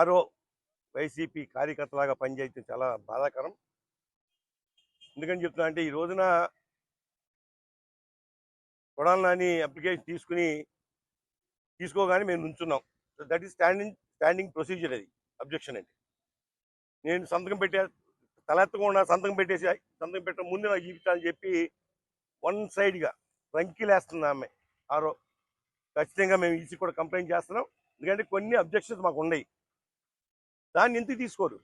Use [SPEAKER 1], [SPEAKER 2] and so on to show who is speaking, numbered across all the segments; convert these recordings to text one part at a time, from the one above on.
[SPEAKER 1] ఆరో వైసీపీ కార్యకర్తలాగా పనిచేయడం చాలా బాధాకరం. ఎందుకని చెప్తున్నా అంటే ఈ రోజున కొడాలి నాని అప్లికేషన్ తీసుకుని తీసుకోగానే మేము నుంచున్నాం. That is standing standing procedure అది అబ్జెక్షన్ అంటే నేను సంతకం పెట్టే తలెత్తకుండా సంతకం పెట్టేసి సంతకం పెట్టడం ముందు నాకు చూపించాలని చెప్పి వన్ సైడ్గా రంకిలేస్తుంది ఆమె ఆరో. ఖచ్చితంగా మేము ఈసీ కూడా కంప్లైంట్ చేస్తున్నాం. ఎందుకంటే కొన్ని అబ్జెక్షన్స్ మాకు ఉన్నాయి. దాన్ని ఎందుకు తీసుకోరు?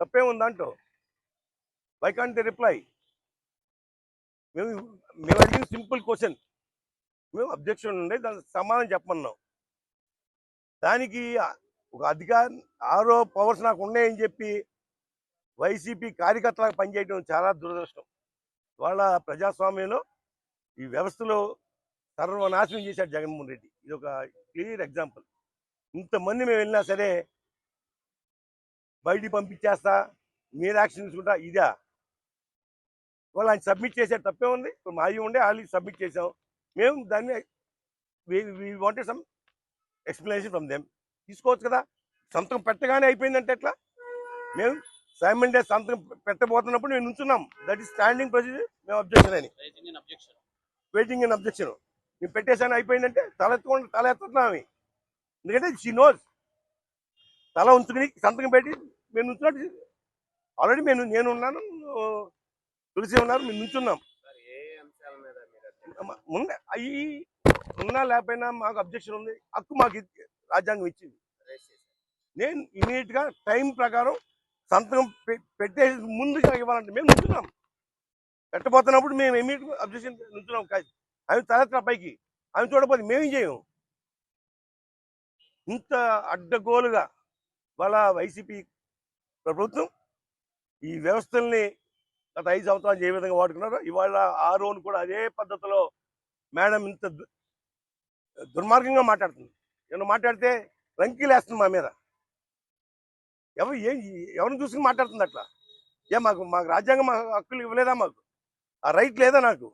[SPEAKER 1] తప్పే ఉంది దాంట్లో వై కాంట్ ది రిప్లై మేము మేము అడిగిన సింపుల్ క్వశ్చన్. మేము అబ్జెక్షన్ ఉండే దానికి సమాధానం చెప్పమన్నాం. దానికి ఒక అధికార ఆరో పవర్స్ నాకు ఉన్నాయని చెప్పి వైసీపీ కార్యకర్తలకు పనిచేయడం చాలా దురదృష్టం. వాళ్ళ ప్రజాస్వామ్యంలో ఈ వ్యవస్థలో సర్వనాశనం చేశాడు జగన్మోహన్ రెడ్డి. ఇది ఒక క్లియర్ ఎగ్జాంపుల్. ఇంతమంది మేము వెళ్ళినా సరే బయటికి పంపించేస్తా మీరు యాక్షన్ తీసుకుంటా ఇదా. వాళ్ళు ఆయన సబ్మిట్ చేశారు తప్పే ఉంది. ఇప్పుడు మాది ఉండే వాళ్ళు సబ్మిట్ చేసాం. మేము దాన్ని wanted some explanation from them తీసుకోవచ్చు కదా. సంతకం పెట్టగానే అయిపోయిందంటే ఎట్లా? మేము సైమన్ డే సంతకం పెట్టబోతున్నప్పుడు మేము నుంచున్నాం. దట్ ఈస్ స్టాండింగ్ ప్రొసీజర్ మేము అబ్జెక్షన్ అని. వెయిటింగ్ ఇన్ అబ్జెక్షన్ మేము పెట్టేసాను అయిపోయిందంటే తల ఎత్తుకోండి తల ఎత్తుతున్నాం ఆమె. ఎందుకంటే షీ నోస్ తల ఉంచుకుని సంతకం పెట్టి మేము నుంచున్నట్టు ఆల్రెడీ మేము నేను ఉన్నాను తులసి ఉన్నారు. మేము నుంచున్నాం. అవి ఉన్నా లేకపోయినా మాకు అబ్జెక్షన్ ఉంది. హక్కు మాకు రాజ్యాంగం ఇచ్చింది. నేను ఇమీడియట్గా టైం ప్రకారం సంతకం పె- పెట్టేసి ముందుగా ఇవ్వాలంటే మేము నుంచున్నాం. పెట్టబోతున్నప్పుడు మేము ఇమీడియట్ అబ్జెక్షన్ నుంచున్నాం. కాదు ఆమె తలెత్తన పైకి ఆమె చూడకపోతే మేమేం చేయం? ఇంత అడ్డగోలుగా వాళ్ళ వైసీపీ ప్రభుత్వం ఈ వ్యవస్థల్ని గత ఐదు సంవత్సరాలు ఏ విధంగా వాడుకున్నారో ఇవాళ ఆ రోజు కూడా అదే పద్ధతిలో మేడం ఇంత దు- దుర్మార్గంగా మాట్లాడుతుంది. నేను మాట్లాడితే రంకీలేస్తుంది మా మీద. ఎవరు ఏం ఎవరిని చూసుకుని మాట్లాడుతుంది అట్లా? ఏ మాకు మాకు రాజ్యాంగం మాకు హక్కులు ఇవ్వలేదా మాకు? ఆ రైట్ లేదా నాకు?